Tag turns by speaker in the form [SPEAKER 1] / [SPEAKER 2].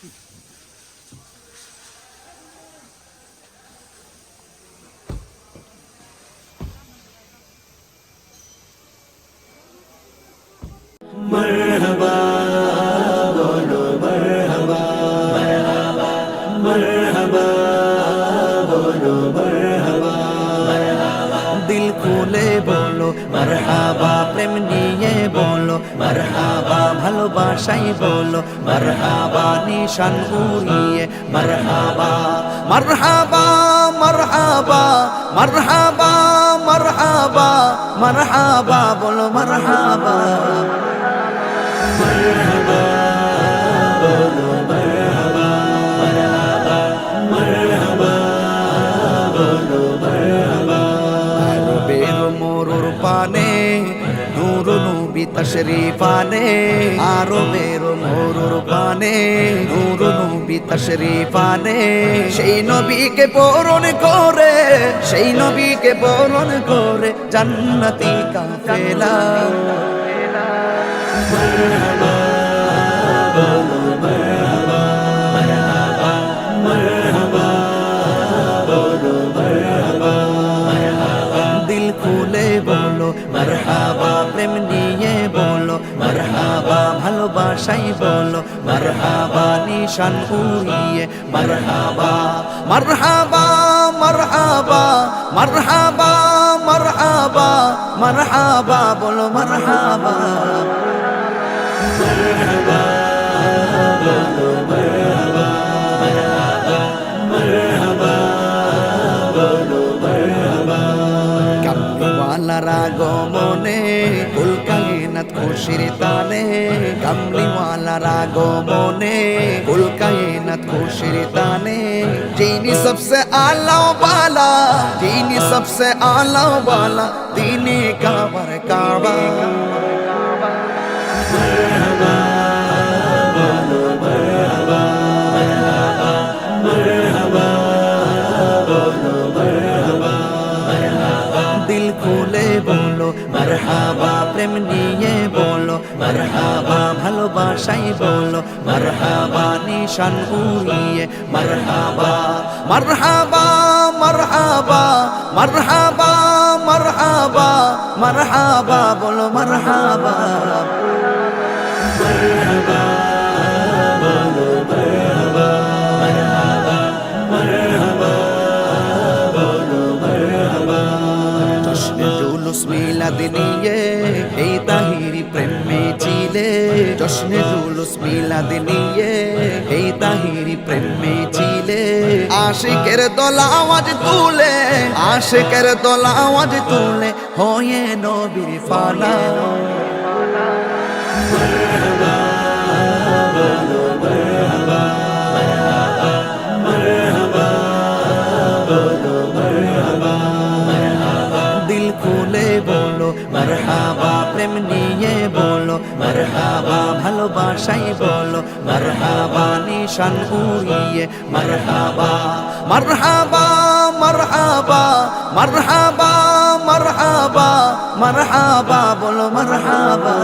[SPEAKER 1] দিল খুলে বলো, মারহাবা প্রেম নিয়ে বলো, মারহাবা ভালোবাসাই বলো, মারহাবা নিশান উড়িয়ে, মারহাবা মারহাবা মারহাবা মারহাবা মারহাবা মারহাবা বলো, মারহাবা। আরও পানে, নূর নবী তশরিফানে আরও মেরো মোরুর পানে নূর নবী তশরিফানে সেই নবীকে বরণ করে, সেই নবীকে বরণ করে জান্নাতি কাফেলা। ভালোবাসাই বলো মারহাবা নিশান উড়িয়ে, মারহাবা মারহাবা মারহাবা মারহাবা মারহাবা মারহাবা, বলো মারহাবা। কামলিওয়ালারা গমনে কুলকায়নাত খুশির তানে কামলিওয়ালারা গমনে কুলকায়নাত খুশির তানে যিনি সবসে আলা বালা যিনি সবসে আলা বালা তিনি কাবার কাবা দিল খুলে বলো, মারহাবা প্রেম নিয়ে বলো, মারহাবা ভালোবাসাই বলো, মারহাবা নিশান উড়িয়ে, মারহাবা মারহাবা মারহাবা মারহাবা মারহাবা মারহাবা বলো, মারহাবা। মিলাদ নিয়ে এই তাহিরি প্রেমে চিলে জশ্নে জুলুস মিলাদ নিয়ে এই তাহিরি প্রেমে চিলে আশিকের দোলা আওয়াজ তুলে আশিকের দোলা আওয়াজ তুলে হয়ে নবীর ফালা প্রেম নিয়ে বলো, মারহাবা ভালোবাসাই বলো, মারহাবা নিশান উড়িয়ে, মারহাবা মারহাবা মারহাবা মারহাবা মারহাবা মারহাবা, বলো মারহাবা।